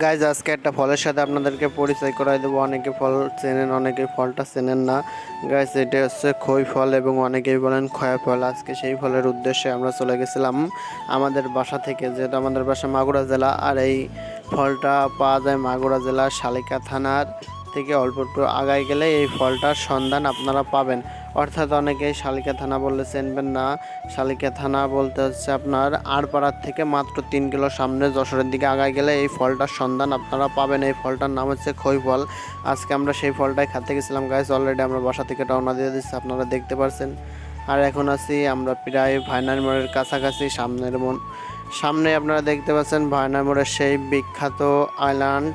Guys আজকে একটা ফলের সাথে আপনাদেরকে পরিচয় করাই দেবো। অনেকে ফল চেনেন, অনেকে ফলটা চেনেন না। গাইজ এটা হচ্ছে খই ফল এবং অনেকেই বলেন খয়া ফল। আজকে সেই ফলের উদ্দেশ্যে আমরা চলে গেছিলাম আমাদের বাসা থেকে, যেহেতু আমাদের বাসা মাগুরা জেলা। আর এই ফলটা পাওয়া যায় মাগুরা জেলার শালিকা থানার থেকে অল্প একটু আগায় গেলে এই ফলটার সন্ধান আপনারা পাবেন। অর্থাৎ অনেকেই শালিকা থানা বললে চিনবেন না। শালিকা থানা বলতে হচ্ছে আপনার আড়পাড়ার থেকে মাত্র তিন কিলো সামনে যশোরের দিকে আগায় গেলে এই ফলটার সন্ধান আপনারা পাবেন। এই ফলটার নাম হচ্ছে খই ফল আজকে আমরা সেই ফলটাই খেতে গেছিলাম গাইস অলরেডি আমরা বাসা থেকে রওনা দিয়ে দিচ্ছি, আপনারা দেখতে পারছেন। আর এখন আছি আমরা প্রায় ভাইনার মোড়ের কাছাকাছি, সামনের মন সামনে আপনারা দেখতে পাচ্ছেন ভাইনার মোড়ের সেই বিখ্যাত আইল্যান্ড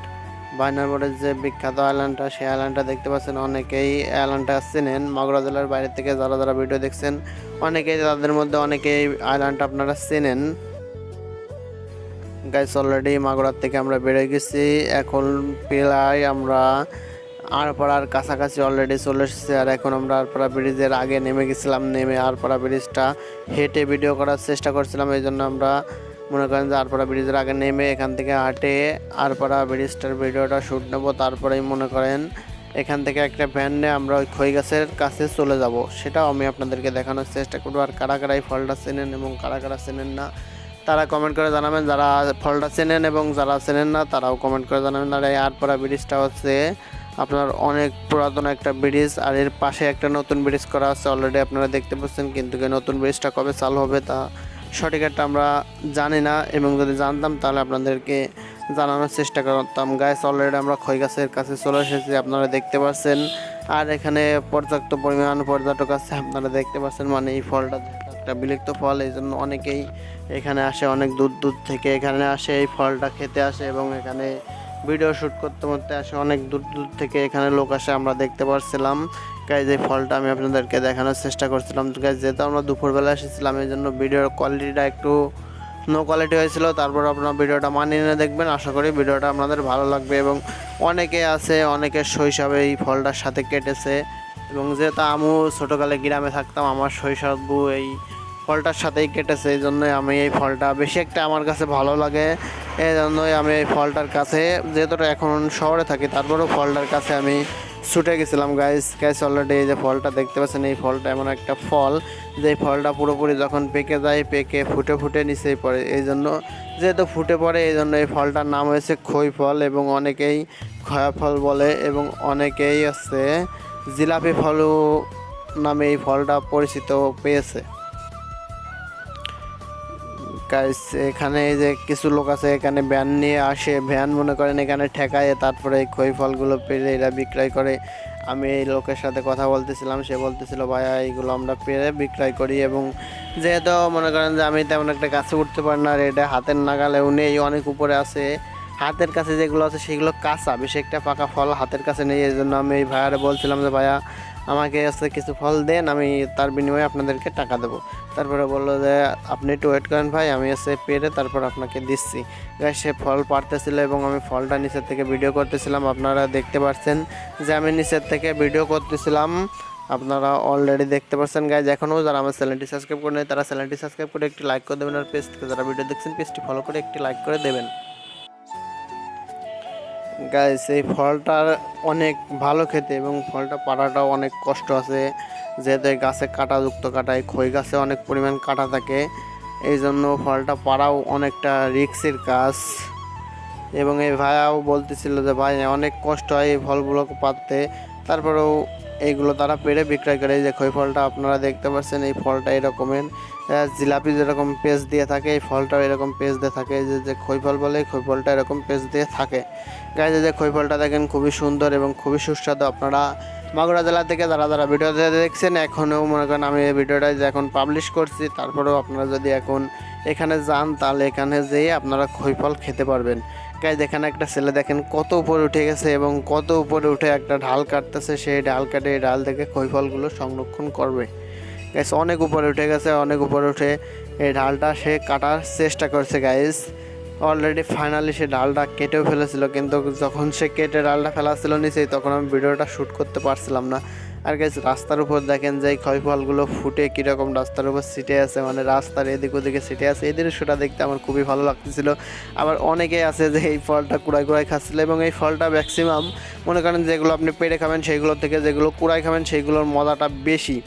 ভাইনার মোড়ের যে বিখ্যাত আইল্যান্ডটা সেই আইল্যান্ডটা দেখতে পাচ্ছেন। অনেকেই আইল্যান্ডটা চেনেন। মাগুরা জেলার বাইরে থেকে যারা যারা ভিডিও দেখছেন, অনেকেই তাদের মধ্যে অনেকেই আইল্যান্ডটা আপনারা চেনেন। গাইস অলরেডি মাগুরার থেকে আমরা বেড়ে গেছি। এখন প্রায় আমরা আরপাড়ার কাছাকাছি অলরেডি চলে এসেছি। আর এখন আমরা আরপাড়া ব্রিজের আগে নেমে গেছিলাম। নেমে আরপাড়া ব্রিজটা হেঁটে ভিডিও করার চেষ্টা করছিলাম। এই জন্য আমরা মনে করেন যে আরপাড়া ব্রিজের আগে নেমে এখান থেকে হাঁটে আরপাড়া ব্রিজটার ভিডিওটা শ্যুট নেব, তারপরেই মনে করেন এখান থেকে একটা ভ্যান নিয়ে আমরা ওই খই গাছের কাছে চলে যাব। সেটাও আমি আপনাদেরকে দেখানোর চেষ্টা করব। আর কারা কারা এই ফলটা চেনেন এবং কারা কারা চেনেন না, তারা কমেন্ট করে জানাবেন। যারা ফলটা চেনেন এবং যারা চেনেন না, তারাও কমেন্ট করে জানাবেন। আর এই আটপাড়া ব্রিজটা হচ্ছে আপনার অনেক পুরাতন একটা ব্রিজ, আর এর পাশে একটা নতুন ব্রিজ করা আছে। অলরেডি আপনারা দেখতে পাচ্ছেন, কিন্তু নতুন ব্রিজটা কবে চালু হবে তা সঠিক একটা আমরা জানি না, এবং যদি জানতাম তাহলে আপনাদেরকে জানানোর চেষ্টা করতাম। গাছ অলরেডি আমরা খই গাছের কাছে চলে এসেছি, আপনারা দেখতে পাচ্ছেন। আর এখানে পর্যাপ্ত পরিমাণ পর্যটক আছে, আপনারা দেখতে পাচ্ছেন মানে এই ফলটা একটা বিলুপ্ত ফল, এই জন্য অনেকেই এখানে আসে, অনেক দূর দূর থেকে এখানে আসে, এই ফলটা খেতে আসে এবং এখানে ভিডিও শ্যুট করতে করতে আসে, অনেক দূর দূর থেকে এখানে লোক আসে, আমরা দেখতে পাচ্ছিলাম গাইজ এই ফলটা আমি আপনাদেরকে দেখানোর চেষ্টা করছিলাম। গাইজ যেহেতু আমরা দুপুরবেলা এসেছিলাম, এই জন্য ভিডিওর কোয়ালিটিটা একটু নো কোয়ালিটি হয়েছিল। তারপর আপনার ভিডিওটা মানিয়ে নিয়ে দেখবেন। আশা করি ভিডিওটা আপনাদের ভালো লাগবে এবং অনেকে আছে, অনেকের শৈশবে এই ফলটার সাথে কেটেছে এবং যেহেতু আমিও ছোটোকালে গ্রামে থাকতাম, আমার শৈশব এই ফলটার সাথেই কেটেছে। এই জন্যই আমি এই ফলটা বেশি একটা আমার কাছে ভালো লাগে। এই জন্যই আমি এই ফলটার কাছে, যেহেতু এখন শহরে থাকি, তারপরেও ফলটার কাছে আমি ছুটে গেছিলাম গাইস গাইস অলরেডি এই যে ফলটা দেখতে পাচ্ছেন, এই ফলটা এমন একটা ফল যে ফলটা পুরোপুরি যখন পেকে যায়, পেকে, ফুটে ফুটে নিচেই পড়ে। এই জন্য যেহেতু ফুটে পড়ে, এই জন্য এই ফলটার নাম হয়েছে খই ফল এবং অনেকেই খয়া ফল বলে এবং অনেকেই আছে জিলাপি ফলও নামে এই ফলটা পরিচিত পেয়েছে। গাইস এখানে এই যে কিছু লোক আছে, এখানে ভ্যান নিয়ে আসে। ভ্যান মনে করেন এখানে ঠেকায়, তারপরে এই খই ফলগুলো পেরে এরা বিক্রয় করে। আমি এই লোকের সাথে কথা বলতেছিলাম, সে বলতেছিল ভাইয়া এইগুলো আমরা পেরে বিক্রয় করি। এবং যেহেতু মনে করেন যে আমি তেমন একটা কাছে উঠতে পারি না, আর এটা হাতের নাগালেও নেই অনেক উপরে আছে। হাতের কাছে যেগুলো আছে সেগুলো কাঁচা। বেশি একটা পাকা ফল হাতের কাছে নেই এই জন্য আমি এই ভাইয়ারে বলছিলাম যে, ভাইয়া, আমাকে হচ্ছে কিছু ফল দেন, আমি তার বিনিময়ে আপনাদেরকে টাকা দেবো। তারপরে বলল যে, আপনি একটু ওয়েট করেন ভাই, আমি এসে পেরে তারপর আপনাকে দিচ্ছি। গাই সে ফল পারতেছিল এবং আমি ফলটা নিচের থেকে ভিডিও করতেছিলাম। আপনারা দেখতে পাচ্ছেন যে, আমি নিচের থেকে ভিডিও করতেছিলাম। আপনারা অলরেডি দেখতে পাচ্ছেন গাইজ এখনও যারা আমার চ্যানেলটি সাবস্ক্রাইব করে নেয় তারা চ্যানেলটি সাবস্ক্রাইব করে একটি লাইক করে দেবেন। আর পেজ থেকে যারা ভিডিও দেখছেন পেজটি ফলো করে একটি লাইক করে দেবেন। গাইস এই ফলটার অনেক ভালো খেতে এবং ফলটা পাড়াটাও অনেক কষ্ট আছে। যেহেতু গাছে কাটা যুক্ত কাটায় খই গাছে অনেক পরিমাণ কাটা থাকে। এই জন্য ফলটা পাড়াও অনেকটা রিক্সের কাজ। এবং এই ভাইয়াও বলতেছিল যে, ভাই, অনেক কষ্ট হয় এই ফলগুলোকে পাততে তারপরেও এইগুলো তারা পেরে বিক্রয় করে। এই যে খই ফলটা আপনারা দেখতে পাচ্ছেন, এই ফলটা এরকমের জিলাপি যেরকম পেজ দিয়ে থাকে, এই ফলটাও এরকম পেজ দিয়ে থাকে। এই যে যে খই ফল বলে এই খই ফলটা এরকম পেজ দিয়ে থাকে। গাইজ যে খই ফলটা দেখেন, খুবই সুন্দর এবং খুবই সুস্বাদু। আপনারা মাগুরা জেলা থেকে যারা যারা ভিডিওতে দেখছেন, এখনও মনে করেন আমি এই ভিডিওটা এখন পাবলিশ করছি, তারপরেও আপনারা যদি এখন এখানে যান, তাহলে এখানে যেয়ে আপনারা খই ফল খেতে পারবেন। গাইজ এখানে একটা ছেলে, দেখেন কত উপরে উঠে গেছে এবং কত উপরে উঠে একটা ঢাল কাটতেছে। সেই ঢাল কাটে এই ডাল থেকে খই ফলগুলো সংরক্ষণ করবে। গাইস অনেক উপরে উঠে গেছে, অনেক উপরে উঠে এই ঢালটা সে কাটার চেষ্টা করছে গাইস অলরেডি ফাইনালি সে ডালটা কেটেও ফেলেছিল, কিন্তু যখন সে কেটে ডালটা ফেলাছিল নিচেই, তখন আমি ভিডিওটা শ্যুট করতে পারছিলাম না। আর গাইস রাস্তার উপর দেখেন যে খয় ফলগুলো ফুটে কীরকম রাস্তার উপর সিটে আছে মানে রাস্তার এদিক ওদিকে সিটে আছে। এই দৃশ্যটা দেখতে আমার খুবই ভালো লাগতেছিল। আবার অনেকে আছে যে এই ফলটা কুড়াই কুড়াই খাচ্ছিলো এবং এই ফলটা ম্যাক্সিমাম মনে করেন যেগুলো আপনি পেড়ে খাবেন সেইগুলোর থেকে যেগুলো কুড়াই খাবেন, সেইগুলোর মজাটা বেশি।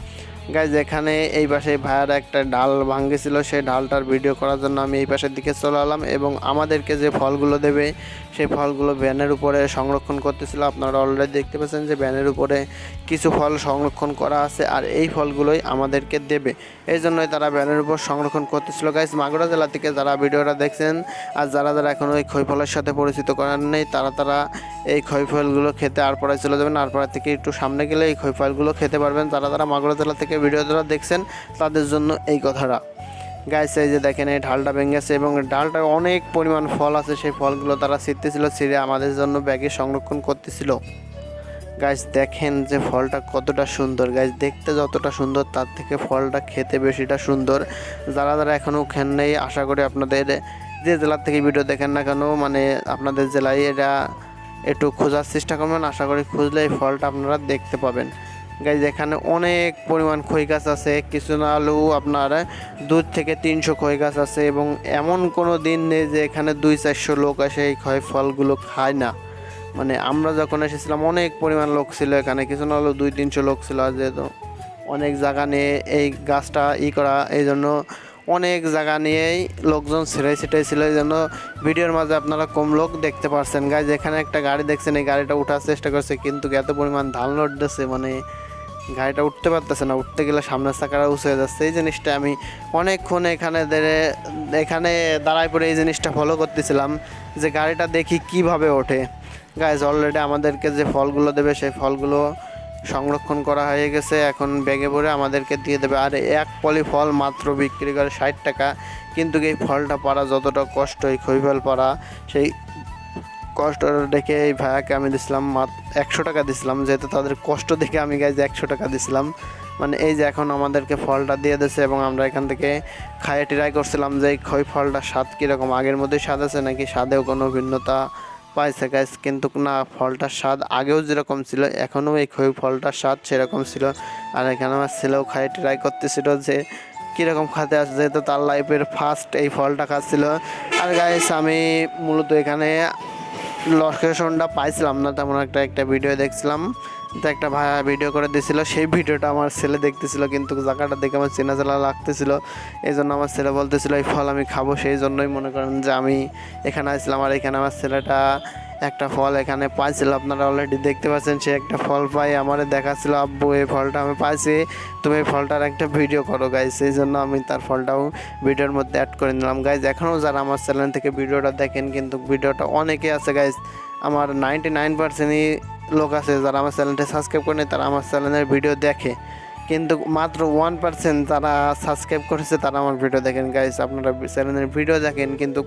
গাইজ এখানে এই পাশে ভাইয়ার একটা ডাল ভাঙ্গেছিল, সেই ডালটার ভিডিও করার জন্য আমি এই পাশের দিকে চলে এলাম এবং আমাদেরকে যে ফলগুলো দেবে, সেই ফলগুলো ভ্যানের উপরে সংরক্ষণ করতেছিল। আপনারা অলরেডি দেখতে পাচ্ছেন যে ভ্যানের উপরে কিছু ফল সংরক্ষণ করা আছে আর এই ফলগুলোই আমাদেরকে দেবে। এই জন্যই তারা ভ্যানের উপর সংরক্ষণ করতেছিল। গাইজ মাগুরা জেলা থেকে যারা ভিডিওটা দেখছেন আর যারা যারা এখনও এই খই ফলের সাথে পরিচিত করার নেই, তারা তারা এই খই ফলগুলো খেতে আরপাড়ায় চলে যাবেন আরপাড়া থেকে একটু সামনে গেলে এই খই ফলগুলো খেতে পারবেন। যারা যারা মাগুরা জেলা থেকে ভিডিও যারা দেখছেন, তাদের জন্য এই কথাটা। গাছ এই যে দেখেন, এই ঢালটা ভেঙেছে এবং ডালটা অনেক পরিমাণ ফল আছে। সেই ফলগুলো তারা ছিটতেছিল, ছিঁড়ে আমাদের জন্য ব্যাগে সংরক্ষণ করতেছিল। গাছ দেখেন যে ফলটা কতটা সুন্দর। গাছ দেখতে যতটা সুন্দর, তার থেকে ফলটা খেতে বেশিটা সুন্দর। যারা যারা এখনও খেন নেই, আশা করি আপনাদের যে জেলার থেকে ভিডিও দেখেন না কেন মানে আপনাদের জেলায় এটা একটু খোঁজার চেষ্টা করবেন। আশা করি খুঁজলে এই ফলটা আপনারা দেখতে পাবেন। গাইজ এখানে অনেক পরিমাণ খই গাছ আছে। কিছু না হলেও আপনার দু থেকে তিনশো খই গাছ আছে এবং এমন কোনো দিন নেই যে এখানে দুই চারশো লোক আসে এই খয় ফলগুলো খায় না। মানে আমরা যখন এসেছিলাম, অনেক পরিমাণ লোক ছিল এখানে। কিছু না হলেও দুই তিনশো লোক ছিল। যেহেতু অনেক জায়গা নিয়ে এই গাছটা ই করা, এই জন্য অনেক জায়গা নিয়েই লোকজন ছিঁড়ে ছিটাই ছিল, এই জন্য ভিডিওর মাঝে আপনারা কম লোক দেখতে পারছেন। গাইজ এখানে একটা গাড়ি দেখছেন, এই গাড়িটা উঠার চেষ্টা করছে, কিন্তু এত পরিমাণ ধান লোড দিচ্ছে মানে গাড়িটা উঠতে পারতেছে না। উঠতে গেলে সামনের চাকাটা উঁচু হয়ে যাচ্ছে। এই জিনিসটা আমি অনেকক্ষণ এখানে এখানে দাঁড়ায় পড়ে এই জিনিসটা ফলো করতেছিলাম, যে গাড়িটা দেখি কীভাবে ওঠে। গাইজ অলরেডি আমাদেরকে যে ফলগুলো দেবে, সেই ফলগুলো সংরক্ষণ করা হয়ে গেছে। এখন ব্যাগে ভরে আমাদেরকে দিয়ে দেবে। আর এক পলি ফল মাত্র বিক্রি করে ষাট টাকা। কিন্তু এই ফলটা পারা যতটা কষ্ট, এই খৈফল পারা সেই কষ্ট দেখে এই ভাইয়াকে আমি দিছিলাম একশো টাকা দিছিলাম। যেহেতু তাদের কষ্ট দেখে আমি গাইজ একশো টাকা দিছিলাম। মানে এই যে এখন আমাদেরকে ফলটা দিয়ে দিয়েছে এবং আমরা এখান থেকে খাইয়ে ট্রাই করছিলাম যে এই খই ফলটা স্বাদ কীরকম? আগের মধ্যে স্বাদ আছে নাকি? স্বাদেও কোনো ভিন্নতা পাইছে গাইস কিন্তু না, ফলটার স্বাদ আগেও যেরকম ছিল, এখনও এই খই ফলটার স্বাদ সেরকম ছিল। আর এখানে আমার ছেলেও খাই ট্রাই করতেছিল যে কীরকম খাতে আসছে যেহেতু তার লাইফের ফার্স্ট এই ফলটা খাচ্ছিল। আর গাইস আমি মূলত এখানে লোকেশনটা পাইছিলাম না, তেমন একটা একটা ভিডিও দেখছিলাম। তো একটা ভাইয়া ভিডিও করে দিয়েছিল। সেই ভিডিওটা আমার ছেলে দেখতেছিল, কিন্তু জায়গাটা দেখে আমার চেনা চেনা লাগতেছিল। এই জন্য আমার ছেলে বলতেছিল, এই ফল আমি খাব। সেই জন্যই মনে করেন যে আমি এখানে আসছিলাম। আর এখানে আমার ছেলেটা একটা ফল এখানে পাইছিল। আপনারা অলরেডি দেখতে পাচ্ছেন, সে একটা ফল পাই আমারে দেখাচ্ছিল, আব্বু, এই ফলটা আমি পাইছি। তুমি এই ফলটার একটা ভিডিও করো গাইজ সেই জন্য আমি তার ফলটাও ভিডিওর মধ্যে অ্যাড করে নিলাম। গাইজ এখনও যারা আমার চ্যানেল থেকে ভিডিওটা দেখেন, কিন্তু ভিডিওটা অনেকে আছে গাইজ আমার নাইনটি নাইন পার্সেন্টই লোক আছে যারা আমার চ্যানেলটা সাবস্ক্রাইব করে তারা আমার চ্যানেলের ভিডিও দেখে। কিন্তু মাত্র ওয়ান পার্সেন্ট যারা সাবস্ক্রাইব করেছে, তারা আমার ভিডিও দেখেন। গাইজ আপনারা চ্যানেলের ভিডিও দেখেন, কিন্তু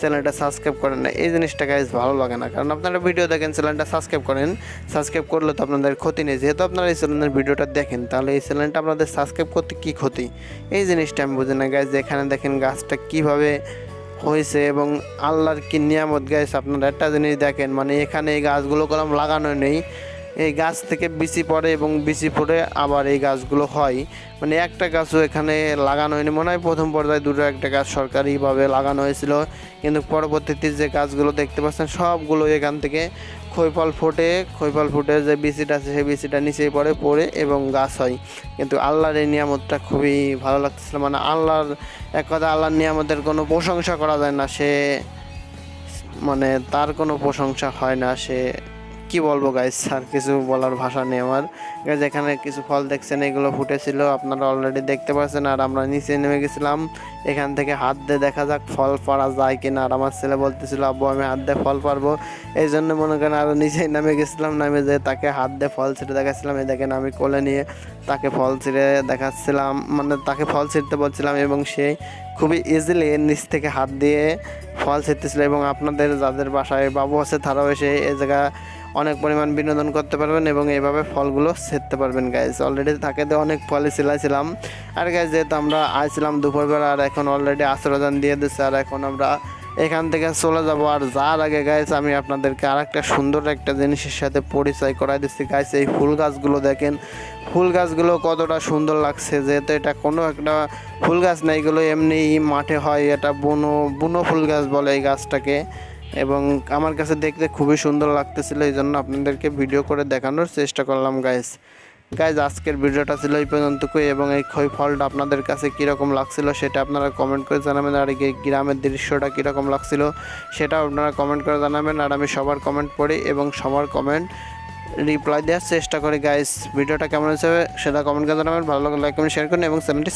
চ্যানেলটা সাবস্ক্রাইব করেন না। এই জিনিসটা গাইজ ভালো লাগে না। কারণ আপনারা ভিডিও দেখেন, চ্যানেলটা সাবস্ক্রাইব করেন। সাবস্ক্রাইব করলে তো আপনাদের ক্ষতি নেই। যেহেতু আপনারা এই চ্যানেলের ভিডিওটা দেখেন, তাহলে এই চ্যানেলটা আপনাদের সাবস্ক্রাইব করতে কী ক্ষতি? এই জিনিসটা আমি বুঝি না গাইজ এখানে দেখেন গাছটা কীভাবে হয়েছে এবং আল্লাহর কি নিয়ামত গাছ আপনারা একটা জিনিস দেখেন মানে এখানে এই গাছগুলো কলম লাগানো নেই। এই গাছ থেকে বিচি পড়ে এবং বিচি পড়ে আবার এই গাছগুলো হয়। মানে একটা গাছও এখানে লাগানো হয়নি। মনে হয় প্রথম পর্যায়ে দুটো একটা গাছ সরকারিভাবে লাগানো হয়েছিল। কিন্তু পরবর্তীতে যে গাছগুলো দেখতে পাচ্ছেন, সবগুলো এখান থেকে খৈফল ফোটে। খৈফল ফুটে যে বিচিটা আছে, সেই বিচিটা নিচেই পড়ে পড়ে এবং গাছ হয়। কিন্তু আল্লাহর এই নিয়ামতটা খুবই ভালো লাগতেছিল। মানে আল্লাহর, এক কথা আল্লাহর নিয়ামতের কোনো প্রশংসা করা যায় না। সে মানে তার কোনো প্রশংসা হয় না। সে কি বলব গাইস আর কিছু বলার ভাষা নেই আমার। গাইজ এখানে কিছু ফল দেখছেন, এগুলো ফুটেছিল, আপনারা অলরেডি দেখতে পাচ্ছেন আর আমরা নিচে নেমে গেছিলাম। এখান থেকে হাত দিয়ে দেখা যাক ফল পাড়া যায় কিনা। আর আমার ছেলে বলতেছিল, আব্বু, আমি হাত দিয়ে ফল পারব। এই জন্য মনে করেন আরও নিচেই নামে গেছিলাম, নামে যে তাকে হাত দিয়ে ফল ছিঁড়ে দেখাচ্ছিলাম। এই দেখেন আমি কোলে নিয়ে তাকে ফল ছিঁড়ে দেখাচ্ছিলাম। মানে তাকে ফল ছিঁড়তে বলছিলাম এবং সে খুবই ইজিলি নিচ থেকে হাত দিয়ে ফল ছিঁড়তেছিল এবং আপনাদের যাদের বাসায় বাবু আছে, তারাও এসে এই জায়গা অনেক পরিমাণ বিনোদন করতে পারবেন এবং এইভাবে ফলগুলো ছেড়তে পারবেন গাইজ অলরেডি দিয়ে অনেক ফলই সিলাইছিলাম আর গাইজ যেহেতু আমরা আইছিলাম দুপুরবেলা আর এখন অলরেডি আশ্রয়দান দিয়ে দিচ্ছে আর এখন আমরা এখান থেকে চলে যাব। আর যার আগে গাইস আমি আপনাদেরকে আর একটা সুন্দর একটা জিনিসের সাথে পরিচয় করাই দিচ্ছি। গাইস এই ফুল গাছগুলো দেখেন। ফুল গাছগুলো কতটা সুন্দর লাগছে। যেহেতু এটা কোনো একটা ফুল গাছ না এগুলো এমনি মাঠে হয়, এটা বুনো বুনো ফুল গাছ বলে এই গাছটাকে। এবং আমার কাছে দেখতে খুবই সুন্দর লাগতেছিল, এই জন্য আপনাদেরকে ভিডিও করে দেখানোর চেষ্টা করলাম গাইস গাইজ আজকের ভিডিওটা ছিল এই পর্যন্তই, এবং এই খই ফলটা আপনাদের কাছে কীরকম লাগছিল সেটা আপনারা কমেন্ট করে জানাবেন, আর এই গ্রামের দৃশ্যটা কীরকম লাগছিল সেটা আপনারা কমেন্ট করে জানাবেন, আর আমি সবার কমেন্ট পড়ি এবং সবার কমেন্ট রিপ্লাই দেওয়ার চেষ্টা করি গাইস ভিডিওটা কেমন হয়েছে সেটা কমেন্ট করে জানাবেন, ভালো লাগলে লাইক কমেন্ট শেয়ার করুন, এবং চ্যানেলটি